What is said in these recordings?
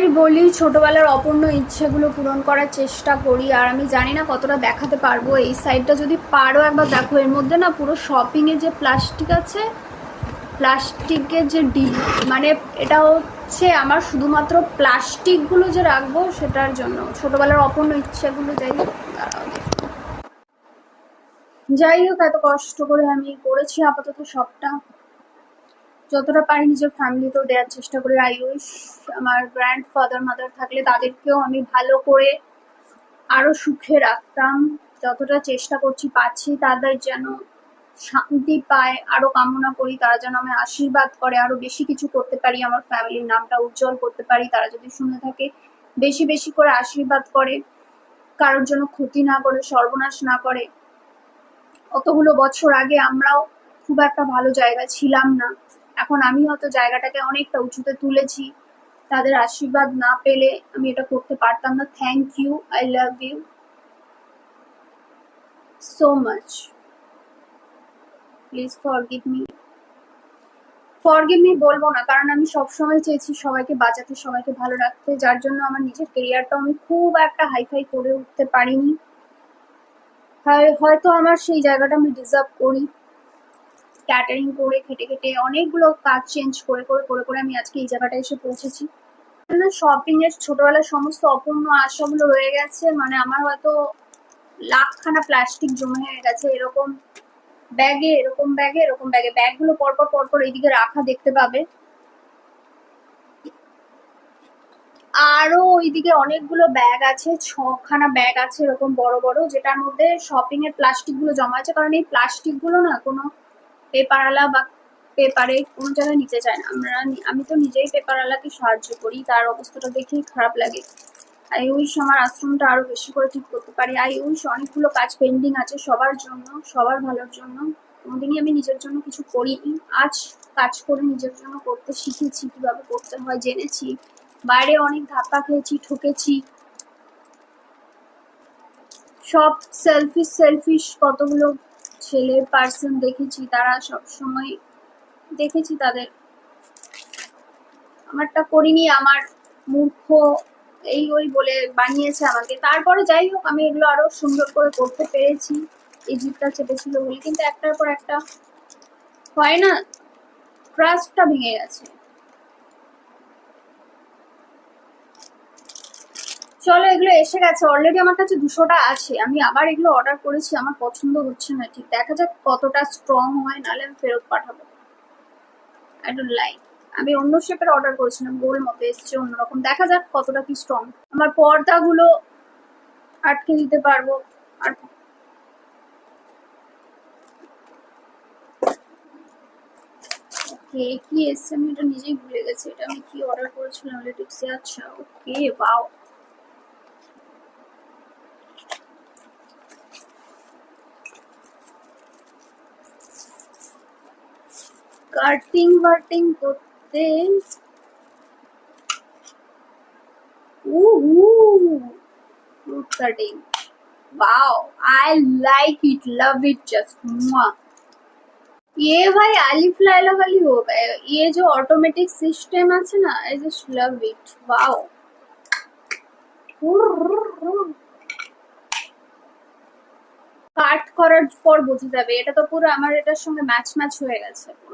বারবারই বলি, ছোটবেলার অপূর্ণ ইচ্ছেগুলো পূরণ করার চেষ্টা করি, আর আমি জানি না কতটা দেখাতে পারব। এই সাইডটা যদি পারো একবার দেখো, এর মধ্যে না পুরো শপিং এর যে প্লাস্টিক আছে প্লাস্টিকের যে ডি মানে এটা হচ্ছে আমার শুধুমাত্র প্লাস্টিকগুলো যে রাখব, সেটার জন্য। ছোটবেলার অপূর্ণ ইচ্ছেগুলো যাই যাই হোক, এত কষ্ট করে আমি করেছি আপাতত সবটা। যতটা পারি নিজের ফ্যামিলিতেও দেওয়ার চেষ্টা করি। আই উইশ আমার গ্র্যান্ড ফাদার মাদার থাকলে তাদেরকেও আমি ভালো করে আরও সুখে রাখতাম। যতটা চেষ্টা করছি পাচ্ছি তাদের যেন শান্তি পায়, আরও কামনা করি, তারা যেন আমি আশীর্বাদ করে, আরও বেশি কিছু করতে পারি, আমার ফ্যামিলির নামটা উজ্জ্বল করতে পারি, তারা যদি শুনে থাকে, বেশি বেশি করে আশীর্বাদ করে, কারোর জন্য ক্ষতি না করে, সর্বনাশ না করে। অতগুলো বছর আগে আমরাও খুব একটা ভালো জায়গা ছিলাম না। এখন আমি হয়তো জায়গাটাকে অনেকটা উঁচুতে তুলেছি। তাদের আশীর্বাদ না পেলে আমি এটা করতে পারতাম না। Thank you I love you so much please forgive me forgive me বলব না, কারণ আমি সবসময় চেয়েছি সবাইকে বাঁচাতে, সবাইকে ভালো রাখতে। যার জন্য আমার নিজের কেরিয়ারটাও আমি খুব একটা হাইফাই করে উঠতে পারিনি। হয়- হয়তো আমার সেই জায়গাটা আমি ডিজার্ভ করি। ক্যাটারিং করে, খেটে খেটে অনেকগুলো কাজ চেঞ্জ করে করে করে করে আমি আজকে এই জায়গাটায় এসে পৌঁছেছি। শপিং এর ছোটবেলার সমস্ত অপূর্ণ আশাগুলো রয়ে গেছে। মানে আমার হয়তো লাখখানা প্লাস্টিক জমে হয়ে গেছে। এরকম ব্যাগে এরকম ব্যাগে এরকম ব্যাগে ব্যাগগুলো পরপর পরপর এইদিকে রাখা দেখতে পাবে। আরও ওইদিকে অনেকগুলো ব্যাগ আছে, ছখানা ব্যাগ আছে এরকম বড় বড়, যেটার মধ্যে শপিং এর প্লাস্টিকগুলো জমা আছে। কারণ এই প্লাস্টিকগুলো না কোনো পেপারওয়ালা বা পেপারে কোনো জায়গায় নিতে চায় না। আমরা আমি তো নিজেই পেপারওয়ালাকে সাহায্য করি, তার অবস্থাটা দেখেই খারাপ লাগে। আই উইশ আমার আশ্রমটা আরও বেশি করে ঠিক করতে পারি। আই উইশ অনেকগুলো কাজ পেন্ডিং আছে সবার জন্য, সবার ভালোর জন্য। কোনোদিনই আমি নিজের জন্য কিছু করিনি। আজ কাজ করে নিজের জন্য করতে শিখেছি, কীভাবে করতে হয় জেনেছি। বাইরে অনেক ধাক্কা খেয়েছি, ঠকেছি। সব সেলফিশ সেলফিশ কতগুলো ছেলে পার্সন দেখেছি, তারা সব সময় দেখেছি তাদের। আমারটা করিনি, আমার মূর্খ এই ওই বলে বানিয়েছে আমাকে। তারপরে যাই হোক, আমি এগুলো আরও সুন্দর করে করতে পেরেছি, এই জিপটা চেপেছিল বলে। কিন্তু একটার পর একটা হয় না ট্রাস্টটা ভেঙে গেছে। চলো, এগুলো এসে গেছে। অলরেডি আমার কাছে দুশোটা আছে। আমি আবার এগুলো অর্ডার করেছি, আমার পছন্দ হচ্ছে না। ঠিক, দেখা যাক কতটা স্ট্রং হয়, নাহলে আমি ফেরত পাঠাবো। আই ডোন্ট লাইক আমি অন্য শেপের অর্ডার করেছিলাম, গোল মতো এসছে, অন্যরকম। দেখা যাক কতটা কি স্ট্রং আমার পর্দাগুলো আটকে দিতে পারব। আর ওকে কি এসছে আমি এটা নিজেই ভুলে গেছি। এটা আমি কি অর্ডার করেছিলাম? আচ্ছা ওকে বাও কাটিং বাটিং করতে fruit cutting wow i like it love it just Mwah. ये भाई अलिफ लाइला वाली हो गए ये जो ऑटोमेटिक सिस्टम আছে না I just love it wow cut করার পর বোঝা যাবে এটা তো পুরো আমার এটার সঙ্গে ম্যাচ ম্যাচ হয়ে গেছে পুরো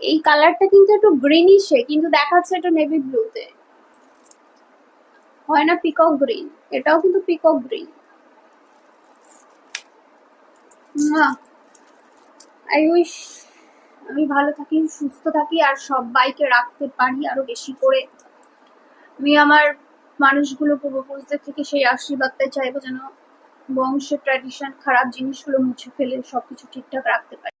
এই কালারটা কিন্তু একটু গ্রিনিশে কিন্তু দেখাচ্ছে এটা নেভি ব্লুতে হয় না পিকক গ্রিন এটাও কিন্তু পিকক গ্রিন আই উইশ আমি ভালো থাকি, সুস্থ থাকি, আর সবাইকে রাখতে পারি আরও বেশি করে। আমি আমার মানুষগুলো, পূর্বপুরুষদের থেকে সেই আশীর্বাদটা চাইব যেন বংশের ট্র্যাডিশন খারাপ জিনিসগুলো মুছে ফেলে সবকিছু ঠিকঠাক রাখতে পারি।